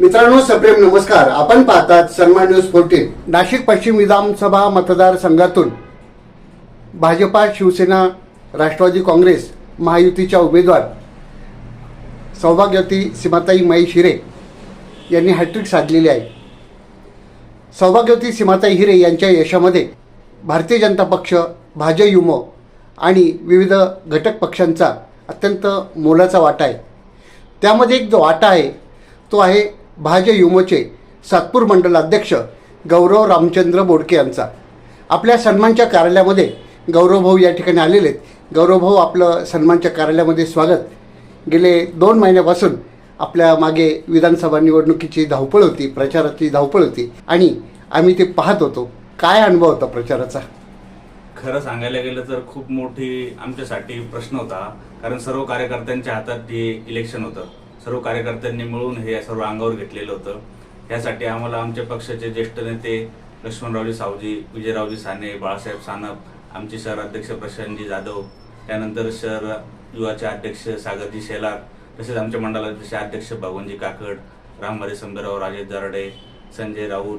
मित्रांनो सप्रेम नमस्कार. आपण पाहतात सन्मान न्यूज फोर्टीन नाशिक पश्चिम विधानसभा मतदारसंघातून भाजपा शिवसेना राष्ट्रवादी काँग्रेस महायुतीच्या उमेदवार सौभाग्यवती सीमाताई मई शिरे यांनी हॅट्रिक साधलेली आहे. सौभाग्यवती सीमाताई हिरे यांच्या यशामध्ये भारतीय जनता पक्ष भाजयुमो आणि विविध घटक पक्षांचा अत्यंत मोलाचा वाटा आहे. त्यामध्ये एक जो वाटा आहे तो आहे भाजयुमोचे सातपूर मंडल अध्यक्ष गौरव रामचंद्र बोडके यांचा. आपल्या सन्मानच्या कार्यालयामध्ये गौरवभाऊ या ठिकाणी आलेले आहेत. गौरवभाऊ आपलं सन्मानच्या कार्यालयामध्ये स्वागत. गेले दोन महिन्यापासून आपल्या मागे विधानसभा निवडणुकीची धावपळ होती प्रचाराची धावपळ होती आणि आम्ही ते पाहत होतो. काय अनुभव होता प्रचाराचा? खरं सांगायला गेलं तर खूप मोठी आमच्यासाठी प्रश्न होता. कारण सर्व कार्यकर्त्यांच्या हातात ते इलेक्शन होतं. सर्व कार्यकर्त्यांनी मिळून हे सर्व अंगावर घेतलेलं होतं. यासाठी आम्हाला आमच्या पक्षाचे ज्येष्ठ नेते लक्ष्मणरावजी सावजी विजयरावजी साने बाळासाहेब सानप आमचे शहर अध्यक्ष प्रशांतजी जाधव त्यानंतर शहर युवाचे अध्यक्ष सागरजी शेलार तसेच आमच्या मंडळाचे अध्यक्ष भगवानजी काकड रामहरी संभेराव राजेश दराडे संजय राऊत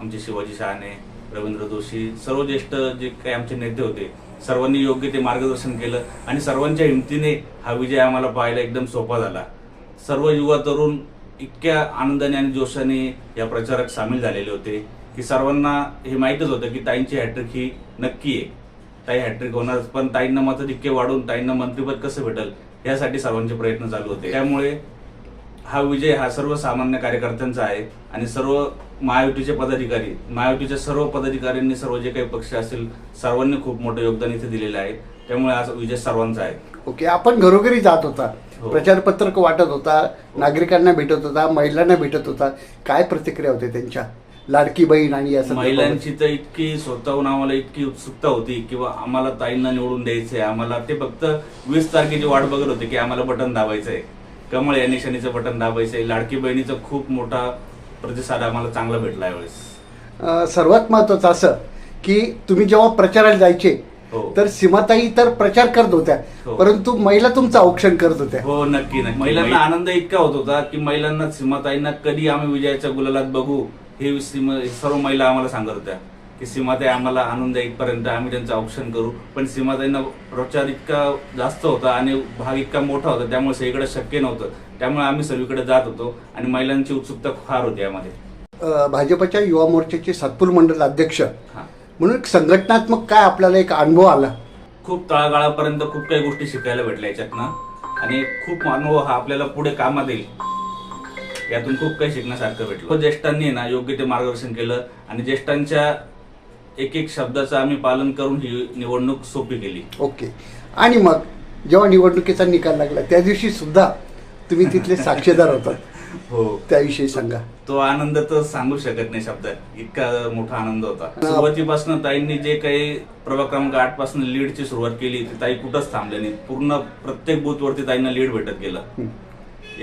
आमचे शिवाजी शहाणे रवींद्र जोशी सर्व ज्येष्ठ जे काही आमचे नेते होते सर्वांनी योग्य ते मार्गदर्शन केलं आणि सर्वांच्या हिमतीने हा विजय आम्हाला पाहायला एकदम सोपा झाला. सर्व युवा तरुण इतक्या आनंदाने आणि जोशाने या प्रचारात सामील झालेले होते. की सर्वांना हे माहीतच होतं की ताईंची हॅट्रिक ही नक्की आहे. ताई हॅट्रिक होणार पण ताईंना मात्र इतके वाढून ताईंना मंत्रीपद कसं भेटल यासाठी सर्वांचे प्रयत्न चालू होते. त्यामुळे हा विजय हा सर्वसामान्य कार्यकर्त्यांचा आहे आणि सर्व महायुतीचे पदाधिकारी महायुतीच्या सर्व पदाधिकाऱ्यांनी सर्व जे काही पक्ष असतील सर्वांनी खूप मोठं योगदान इथे दिलेलं आहे. त्यामुळे आज विजय सर्वांचा आहे. ओके आपण घरोघरी जात होता. हो. प्रचारपत्रक वाटत होता नागरिकांना भेटत होता महिलांना भेटत होता. काय प्रतिक्रिया होते त्यांच्या? लाडकी बहीण आणि या? महिलांची तर इतकी स्वतःहून आम्हाला इतकी उत्सुकता होती किंवा आम्हाला ताईंना निवडून द्यायचंय. आम्हाला ते फक्त वीस तारखेची वाट बघत होते की आम्हाला बटन दाबायचंय. कमळ या निशाणीचं बटन दाबायचंय. लाडकी बहिणीचा खूप मोठा प्रतिसाद आम्हाला चांगला भेटला यावेळेस. अं, सर्वात महत्वाचं असं की तुम्ही जेव्हा प्रचाराला जायचे हो. तर सीमाताई तर प्रचार करत होत्या. हो. परंतु महिला तुमचं औक्षण करत होत्या. हो नक्की नक्की. महिलांना आनंद इतका होत होता की महिलांना सीमाताईंना कधी आम्ही विजयाच्या गुलालात बघू हे सीमा सर्व महिला आम्हाला सांगत होत्या की सीमाताई आम्हाला आनंद इथपर्यंत आम्ही त्यांचं ऑप्शन करू. पण सीमाताईंना प्रचार इतका जास्त होता आणि भाग इतका मोठा होता त्यामुळे सगळीकडे शक्य नव्हतं. त्यामुळे आम्ही सगळीकडे जात होतो आणि महिलांची उत्सुकता फार होती यामध्ये. अं, भाजपच्या युवा मोर्चाचे सातपूर मंडल अध्यक्ष हा. म्हणून एक संघटनात्मक काय आपल्याला एक अनुभव आला? खूप तळागाळापर्यंत खूप काही गोष्टी शिकायला भेटल्या याच्यातनं. आणि खूप अनुभव हा आपल्याला पुढे कामात येईल. यातून खूप काही शिकण्यासारखं भेटलं. ज्येष्ठांनी ना योग्य ते मार्गदर्शन केलं. आणि ज्येष्ठांच्या एक एक शब्दाचं आम्ही पालन करून ही निवडणूक सोपी केली. ओके. आणि मग जेव्हा निवडणुकीचा निकाल लागला त्या दिवशी सुद्धा तुम्ही तिथले साक्षीदार होता हो. त्याविषयी सांगा. तो आनंद तर सांगू शकत नाही शब्दात. इतका मोठा आनंद होता. सुरुवातीपासून ताईंनी जे काही प्रभाग क्रमांक आठपासून लीडची सुरुवात केली ती ताई कुठंच थांबले नाही. पूर्ण प्रत्येक बूथ वरती ताईंना लीड भेटत गेलं. हं.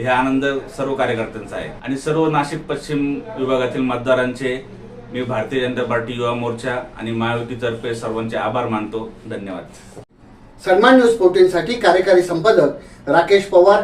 आनंद सर्व कार्यकर्त्यांचा आहे. आणि सर्व नाशिक पश्चिम विभागातील मतदारांचे मी भारतीय जनता पार्टी युवा मोर्चा आणि महायुतीतर्फे सर्वांचे आभार मानतो. धन्यवाद. सन्मान न्यूज फोर्टीनसाठी कार्यकारी संपादक राकेश पवार